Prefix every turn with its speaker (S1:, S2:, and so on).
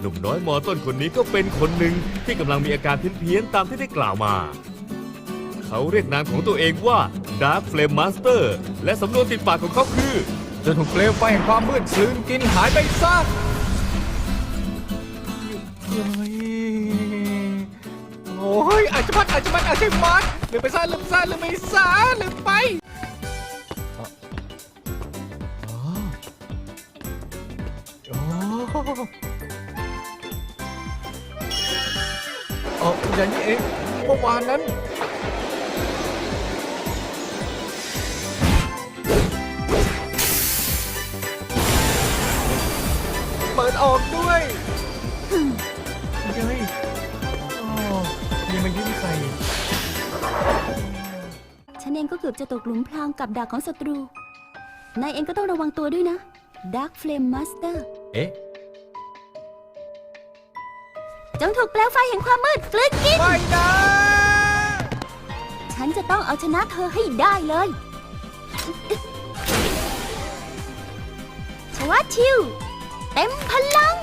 S1: หนุ่มน้อยมอต้นคนนี้ก็เป็นคนหนึ่งที่กำลังมีอาการเพี้ยนๆตามที่ได้กล่าวมา เขาเรียกนามของตัวเองว่า Dark Flame Master และสำนวนติดปากของเขาคือ
S2: จนถูกเปลวไฟแห่งความมืดกลืนกินหายไปซะเฮ้ยโอ้ยอาจจะมัดอาจจะมัดอาจจะมัดลืมไปซะลืมซะลืมไปซะลืมไปอ๋อ อ๋ออ๋ออ๋ออย่างนี้เองเมื่อวานนั้น เปิดออกด้วยเย้ยอ๋อยังมายิ้มใส่
S3: ฉันเองก็เกือบจะตกหลุมพรางกับดักของศัตรู นายเองก็ต้องระวังตัวด้วยนะ Dark Flame Master
S2: เอ๊ะ
S3: จงถูกเปลวไฟแห่งความมืดกลืนกิน
S2: ไม่นะ
S3: ฉันจะต้องเอาชนะเธอให้ได้เลยชวัดชิว เต็มพลัง